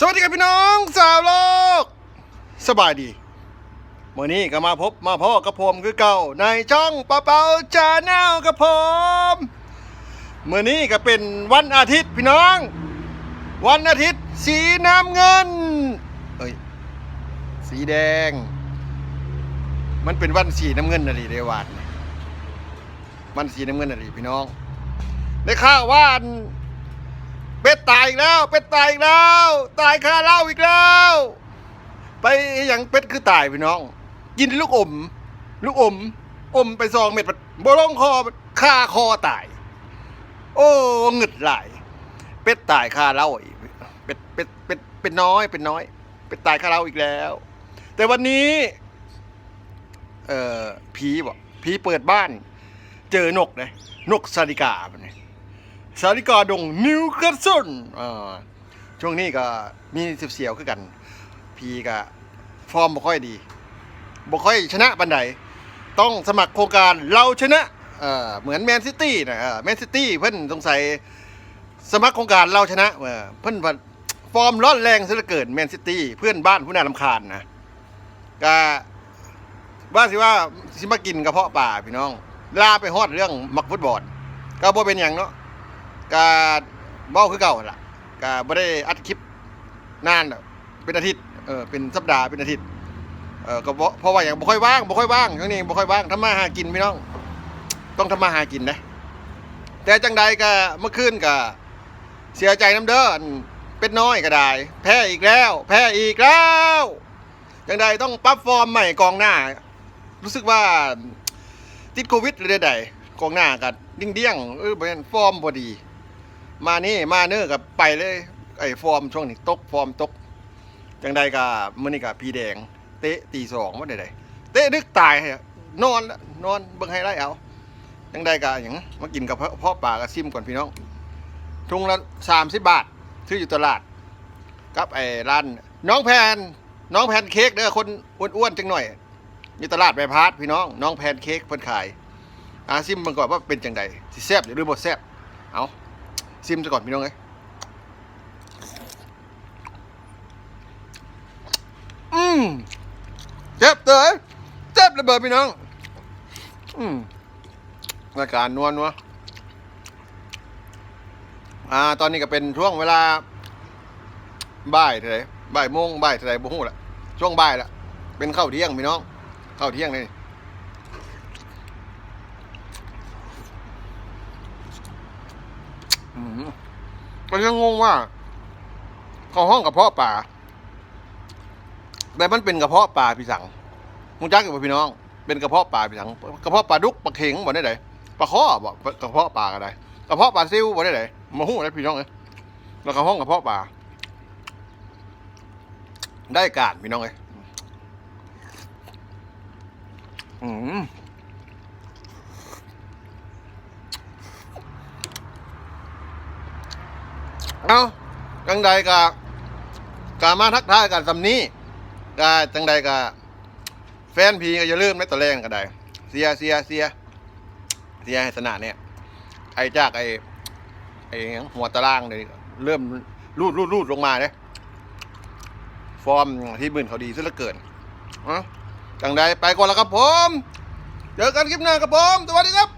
สวัสดีครับพี่น้องสาวโลก สบายดีมื่อนี้ก็มาพบมาพ่อกับผมคือเก่าในช่องปะเปาจาแนลกับผมมื่อนี้ก็เป็นวันอาทิตย์พี่น้อง วันอาทิตย์สีน้ำเงินเอ้ยสีแดง มันเป็นวันสีน้ำเงินอะไรเดวานวันสีน้ำเงินอะไรพี่น้องได้ข่าวว่าอัน เป็ดตายอีกแล้ว เป็ดตายอีกแล้ว ตายคาเหล้าอีกแล้ว ไปอย่างเป็ดคือตายพี่น้อง กินลูกอม ลูกอม อมไปซองเม็ดบลงคอคาคอตาย โอ้หงึดหลายเป็ดตายคาเหล้าอีกเป็ดเป็ดเป็ดเป็ดน้อยเป็นน้อย เป็ดตายคาเหล้าอีกแล้ว แต่วันนี้ เอ่อผีบอกผีเปิดบ้าน เจอนกเลยนกซาริกาเนี่ย สาริกาดงนิวคาสเซิลอ่าช่วงนี้ก็มีเสียวๆคือกัน พีก็ฟอร์มบ่ค่อยดีบ่ค่อยชนะบันไดต้องสมัครโครงการเราชนะเออเหมือนแมนซิตี้นะแมนซิตี้เพิ่นสงสัยสมัครโครงการเราชนะเออเพิ่นฟอร์มร้อนแรงซะเหลือเกินแมนซิตี้เพื่อนบ้านผู้น่ารำคาญนะก็ว่าสิว่าสิมากินกระเพาะป่าพี่น้อง ลาไปฮอดเรื่องมักฟุตบอลก็บ่เป็นหยังเนาะ กาเบ้าคือเก่าหั่นล่ะกาไม่ได้อัดคลิปนานเป็นอาทิตย์เออเป็นสัปดาห์เป็นอาทิตย์เออก็เพราะว่าอย่างบ่ค่อยว่างบ่ค่อยว่างช่วงนี้บ่ค่อยว่างทำมาหากินพี่น้อง ต้องทำมาหากินนะแต่จังใดก็เมื่อคืนก็เสียใจน้ำเด้ออันเป็ดน้อยก็ได้ แพ้อีกแล้ว แพ้อีกแล้วจังใดต้องปรับฟอร์มใหม่กองหน้า รู้สึกว่าติดโควิดเลยใดๆกองหน้ากันดิ้งเดี้ยงเออเป็นฟอร์มพอดี มานี่มาเนื้อกับไปเลยไอ้ฟอร์มช่วงนี้ตกฟอร์มตกจังใดกับมื้อนี้กับพีแดง เตะตีสองว่าใดๆเตะนึกตายให้อะนอนละนอนเบิ่งไฮไลท์เอาจังใดกับอย่างมากินกับพ่อป่ากับซิมก่อนพี่น้องทุงละสามสิบบาทซื้ออยู่ตลาดกับไอ้ร้านน้องแพนน้องแพนเค้กเด้อคนอ้วนๆจังหน่อยอยู่ตลาดใบพาดพี่น้องน้องแพนเค้กเพิ่นขายอาซิมเบิ่งก่อนว่าเป็นจังใดสิแซ่บหรือบ่แซ่บเอา ซิมซะก่อนพี่น้องเอ้ยอืมเจ็บเต๋อเจ็บระเบิดพี่น้อง อืมรายการนัวนัวอ่า ตอนนี้ก็เป็นช่วงเวลาบ่ายเท่าไรบ่ายโมงบ่ายเท่าไรบ่ฮู้ละช่วงบ่ายละเป็นข้าวเที่ยงพี่น้องข้าวเที่ยงนี่ มก็ยังงงว่าเขาห้องกระเพาะป่า แต่มันเป็นกระเพาะป่าพี่สังมุงจักอยู่บ่พี่น้อง เป็นกระเพาะป่าพี่สังกระเพาะปลาดุกปลาเข็งบ่ได้ไหนปลาข้อบ่กระเพาะป่าก็ได้กระเพาะปลาซิวบ่ได้ไหนมาหู้ได้พี่น้องเอ้ยแล้วกระห้องกระเพาะป่า ได้การพี่น้องเอ้ยอืม เอาจังใดกะกามาทักทายกันสำนี้กาจังใดกะแฟนพีก็อย่าลืมในตัวแรงก็ได้ เสียเสียเสียเสียให้สนะเนี่ย ไอ้จากไอ้ไอ้หัวตารางเลยเริ่มรูดรูดรูดลงมาเนี่ยฟอร์มที่มื่นเขาดีซะเหลือเกินอะจังใดไปก่อนแล้วครับผม เจอกันคลิปหน้าครับผม สวัสดีครับ